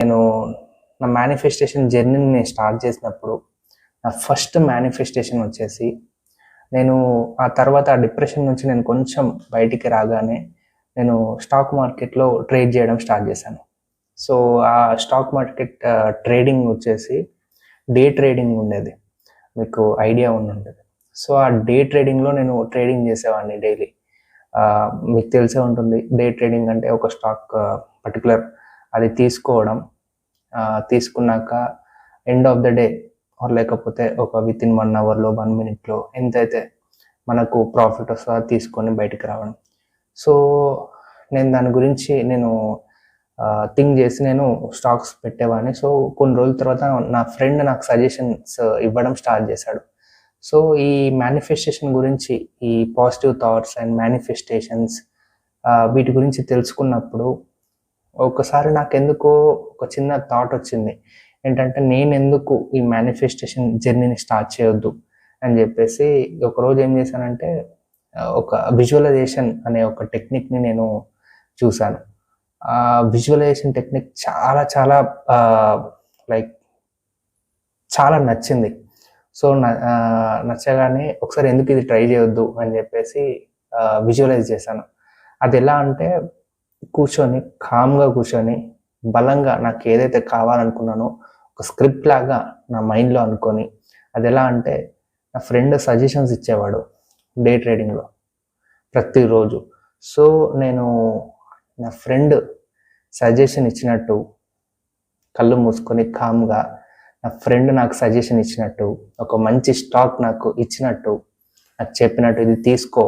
నేను నా మేనిఫెస్టేషన్ జర్నీని నేను స్టార్ట్ చేసినప్పుడు నా ఫస్ట్ మేనిఫెస్టేషన్ వచ్చేసి నేను ఆ తర్వాత ఆ డిప్రెషన్ నుంచి నేను కొంచెం బయటికి రాగానే నేను స్టాక్ మార్కెట్లో ట్రేడ్ చేయడం స్టార్ట్ చేశాను. సో ఆ స్టాక్ మార్కెట్ ట్రేడింగ్ వచ్చేసి డే ట్రేడింగ్ ఉండేది. మీకు ఐడియా ఉండి సో ఆ డే ట్రేడింగ్లో నేను ట్రేడింగ్ చేసేవాడిని డైలీ మీకు తెలిసే ఉంటుంది డే ట్రేడింగ్ అంటే ఒక స్టాక్ పర్టికులర్ అది తీసుకోవడం తీసుకున్నాక end of the day or లేకపోతే ఒక విత్ ఇన్ వన్ అవర్లో వన్ మినిట్లో ఎంతైతే మనకు ప్రాఫిట్ వస్తుందో తీసుకొని బయటికి రావడం. సో నేను దాని గురించి నేను థింక్ చేసి నేను స్టాక్స్ పెట్టేవాడిని. సో కొన్ని రోజుల తర్వాత నా ఫ్రెండ్ నాకు సజెషన్స్ ఇవ్వడం స్టార్ట్ చేశాడు. సో ఈ మేనిఫెస్టేషన్ గురించి ఈ పాజిటివ్ థాట్స్ అండ్ మేనిఫెస్టేషన్స్ వీటి గురించి తెలుసుకున్నప్పుడు ఒకసారి నాకు ఎందుకో ఒక చిన్న థాట్ వచ్చింది. ఏంటంటే నేను ఎందుకు ఈ మేనిఫెస్టేషన్ జర్నీని స్టార్ట్ చేయొద్దు అని చెప్పేసి ఒకరోజు ఏం చేశానంటే ఒక విజువలైజేషన్ అనే ఒక టెక్నిక్ని నేను చూశాను. ఆ విజువలైజేషన్ టెక్నిక్ చాలా చాలా లైక్ చాలా నచ్చింది. సో నచ్చగానే ఒకసారి ఎందుకు ఇది ట్రై చేయొద్దు అని చెప్పేసి విజువలైజ్ చేశాను. అది ఎలా అంటే కూర్చొని కామ్గా కూర్చొని బలంగా నాకు ఏదైతే కావాలనుకున్నానో ఒక స్క్రిప్ట్ లాగా నా మైండ్లో అనుకొని అది ఎలా అంటే నా ఫ్రెండ్ సజెషన్స్ ఇచ్చేవాడు డే ట్రేడింగ్లో ప్రతిరోజు. సో నేను నా ఫ్రెండ్ సజెషన్ ఇచ్చినట్టు కళ్ళు మూసుకొని కామ్గా నా ఫ్రెండ్ నాకు సజెషన్ ఇచ్చినట్టు ఒక మంచి స్టాక్ నాకు ఇచ్చినట్టు నాకు చెప్పినట్టు ఇది తీసుకో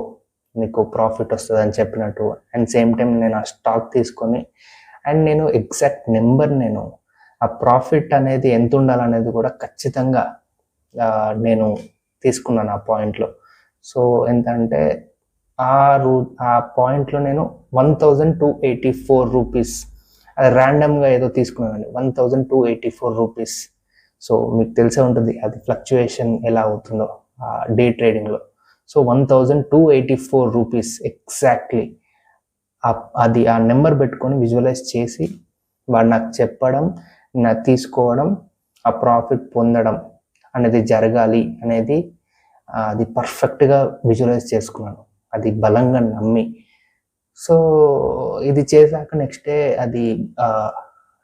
నీకు ప్రాఫిట్ వస్తుంది అని చెప్పినట్టు. అండ్ సేమ్ టైం నేను ఆ స్టాక్ తీసుకొని అండ్ నేను ఎగ్జాక్ట్ నెంబర్ నేను ఆ ప్రాఫిట్ అనేది ఎంత ఉండాలనేది కూడా ఖచ్చితంగా నేను తీసుకున్నాను ఆ పాయింట్లో సో ఎంత అంటే ఆ రూ ఆ పాయింట్లో నేను one thousand two eighty four rupees అది ర్యాండమ్గా ఏదో తీసుకున్నానండి one thousand two eighty four rupees so మీకు తెలిసే ఉంటుంది అది ఫ్లక్చుయేషన్ ఎలా అవుతుందో డే ట్రేడింగ్లో so one thousand two eighty four rupees exactly అది ఆ నెంబర్ పెట్టుకొని విజువలైజ్ చేసి వాడు నాకు చెప్పడం నాకు తీసుకోవడం ఆ ప్రాఫిట్ పొందడం అనేది జరగాలి అనేది అది పర్ఫెక్ట్గా విజువలైజ్ చేసుకున్నాను. అది బలంగా నమ్మి. సో ఇది చేశాక నెక్స్ట్ డే అది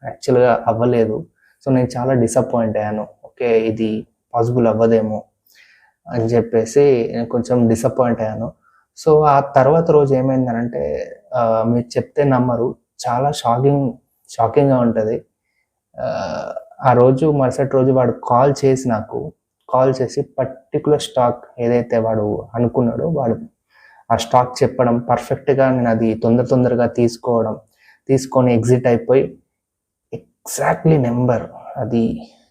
యాక్చువల్గా అవ్వలేదు. సో నేను చాలా డిసప్పాయింట్ అయ్యాను. ఓకే ఇది పాసిబుల్ అవ్వదేమో. అని చెప్పేసి నేను కొంచెం డిసప్పాయింట్ అయ్యాను. సో ఆ తర్వాత రోజు ఏమైందనంటే మీరు చెప్తే నమ్మరు. చాలా షాకింగ్ షాకింగ్గా ఉంటుంది. ఆ రోజు మరుసటి రోజు వాడు కాల్ చేసి నాకు కాల్ చేసి పర్టికులర్ స్టాక్ ఏదైతే వాడు అనుకున్నాడో వాడు ఆ స్టాక్ చెప్పడం పర్ఫెక్ట్గా నేను అది తొందర తొందరగా తీసుకోవడం తీసుకొని ఎగ్జిట్ అయిపోయి ఎగ్జాక్ట్లీ నెంబర్ అది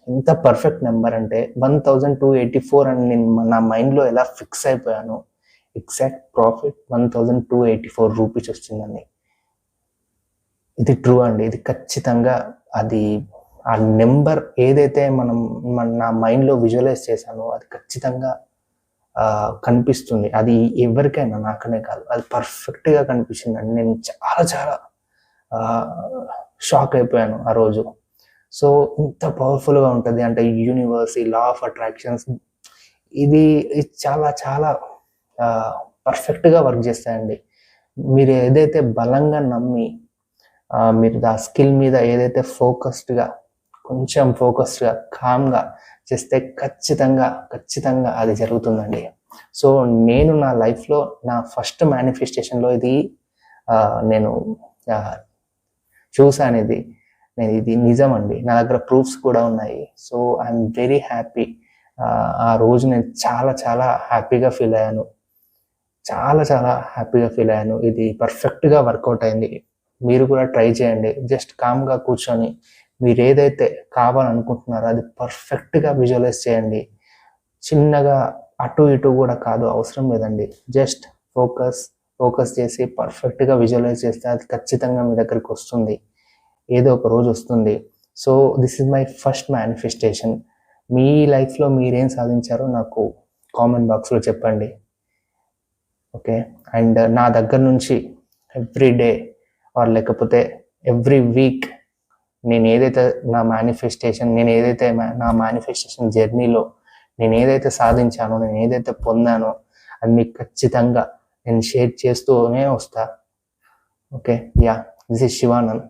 ఎంత పర్ఫెక్ట్ నెంబర్ అంటే one thousand two eighty four అని నేను నా మైండ్లో ఎలా ఫిక్స్ అయిపోయాను exact profit one thousand two eighty four rupees వచ్చిందని ఇది ట్రూ అండి. ఇది ఖచ్చితంగా అది ఆ నెంబర్ ఏదైతే మనం మన నా మైండ్లో విజువలైజ్ చేశానో అది ఖచ్చితంగా కనిపిస్తుంది. అది ఎవరికైనా నాకనే కాదు. అది పర్ఫెక్ట్గా కనిపించిందండి. నేను చాలా చాలా షాక్ అయిపోయాను ఆ రోజు. సో ఇంత పవర్ఫుల్గా ఉంటుంది. అంటే యూనివర్స్ ఈ లా ఆఫ్ అట్రాక్షన్స్ ఇది చాలా చాలా పర్ఫెక్ట్గా వర్క్ చేస్తాయండి. మీరు ఏదైతే బలంగా నమ్మి మీరు ఆ స్కిల్ మీద ఏదైతే ఫోకస్డ్గా కొంచెం ఫోకస్డ్గా కామ్గా చేస్తే ఖచ్చితంగా ఖచ్చితంగా అది జరుగుతుందండి. సో నేను నా లైఫ్లో నా ఫస్ట్ మేనిఫెస్టేషన్లో ఇది నేను చూసాను చూశాను ఇది. నేను ఇది నిజం అండి నా దగ్గర ప్రూఫ్స్ కూడా ఉన్నాయి. So I'm very happy. ఆ రోజు నేను చాలా చాలా హ్యాపీగా ఫీల్ అయ్యాను. చాలా చాలా హ్యాపీగా ఫీల్ అయ్యాను. ఇది పర్ఫెక్ట్గా వర్కౌట్ అయింది. మీరు కూడా ట్రై చేయండి. జస్ట్ కామ్గా కూర్చొని మీరు ఏదైతే కావాలనుకుంటున్నారో అది పర్ఫెక్ట్గా విజువలైజ్ చేయండి. చిన్నగా అటు ఇటు కూడా కాదు అవసరం లేదండి. జస్ట్ ఫోకస్ ఫోకస్ చేసి పర్ఫెక్ట్గా విజువలైజ్ చేస్తే అది ఖచ్చితంగా మీ దగ్గరికి వస్తుంది. ఏదో ఒక రోజు వస్తుంది. So this is my first manifestation మీ లైఫ్లో మీరేం సాధించారో నాకు కామెంట్ బాక్స్లో చెప్పండి. ఓకే అండ్ uh, నా దగ్గర నుంచి ఎవ్రీ డే ఆర్ లేకపోతే ఎవ్రీ వీక్ నేను ఏదైతే నా మేనిఫెస్టేషన్ నేను ఏదైతే మా- నా మేనిఫెస్టేషన్ జర్నీలో నేను ఏదైతే సాధించానో నేను ఏదైతే పొందానో అది మీకు ఖచ్చితంగా నేను షేర్ చేస్తూనే వస్తా. Okay yeah this is Shivanand